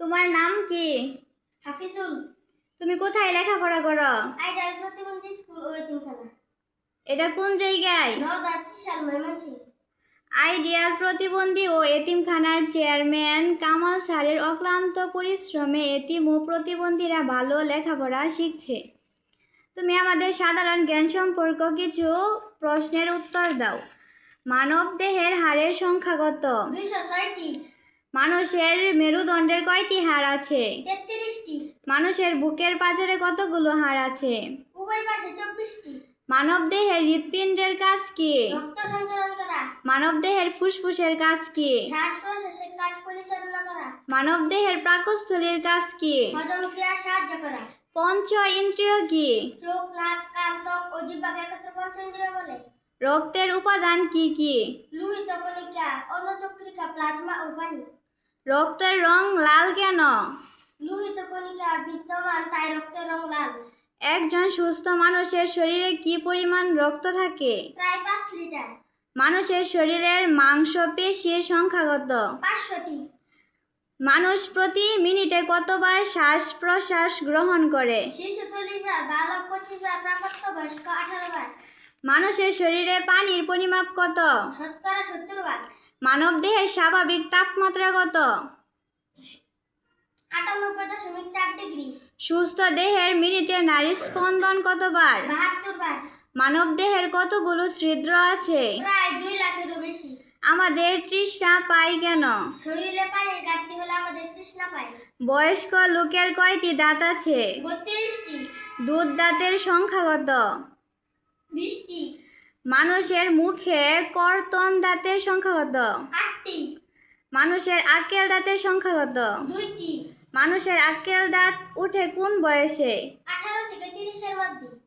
তোমার নাম কি? হাফিজুল। তুমি কোথায় লেখাপড়া করো? আইডাল প্রতিবন্ধী স্কুল ও এতিমখানা। এটা কোন জায়গায়? আইডিয়াল প্রতিবন্ধী ও এতিমখানার চেয়ারম্যান কামাল স্যারের অক্লান্ত পরিশ্রমে এতিম ও প্রতিবন্ধীরা ভালো লেখাপড়া শিখছে। তুমি আমাদের সাধারণ জ্ঞান সম্পর্ক কিছু প্রশ্নের উত্তর দাও। মানব দেহের হাড়ের সংখ্যা কত? দুইশো ছয়টি। মানুষের মেরুদণ্ডের কয়টি হাড় আছে? তেত্রিশটি। মানুষের বুকের পাঁজরে কতগুলো হাড় আছে? উভয় পাশে চব্বিশটি। মানব দেহের হৃৎপিণ্ডের কাজ কি? রক্ত সঞ্চালন করা। মানব দেহের ফুসফুসের কাজ কি? শ্বাস প্রশ্বাসের কাজ পরিচালনা করা। মানব দেহের পাকস্থলীর কাজ কি? হজম ক্রিয়া সাহায্য করা। পঞ্চ ইন্দ্রিয় কি? চোখ নাক কান ত্বক ও জিহ্বাকে একত্র পঞ্চেন্দ্রিয় বলে। রক্তের উপাদান কি কি? লোহিত কণিকা অনুচক্রিকা প্লাজমা ও পানি। রক্তের রং লাল কেন? লোহিত কণিকা বিদ্যমান তাই রক্তের রং লাল। একজন সুস্থ মানুষের শরীরে কি পরিমাণ রক্ত থাকে? প্রায় পাঁচ লিটার। মানুষের শরীরের মাংস পেশির সংখ্যা কত? পাঁচশোটি। মানুষ প্রতি মিনিটে কতবার শ্বাস প্রশ্বাস গ্রহণ করে? শিশু চল্লিশ বার বালক পঁচিশ বার প্রাপ্ত বয়স্ক আঠারো বার। মানুষের শরীরে পানির পরিমাপ কত? শতকরা সত্তর মানব দেহের স্বাভাবিক তাপমাত্রা কত? আটানব্বই দশমিক চার ডিগ্রি। সুস্থ দেহের মিনিটে নারী স্পন্দন কতবার বাহাত্তর বার। মানব দেহের কতগুলো ছিদ্র আছে? প্রায় দুই লাখেরও বেশি। আমাদের তৃষ্ণা পাই কেন? শরীরে পানির ঘাটতি হলে আমাদের তৃষ্ণা পায়। বয়স্ক লোকের কয়টি দাঁত আছে? বত্রিশটি। দুধ দাঁতের সংখ্যা কত? বিশটি মানুষের মুখে কর্তন দাঁতের সংখ্যা কত? আটটি। মানুষের আকেল দাঁতের সংখ্যা কত? দুইটি। মানুষের আকেল দাঁত উঠে কোন বয়সে? আঠারো থেকে তিরিশের মধ্যে।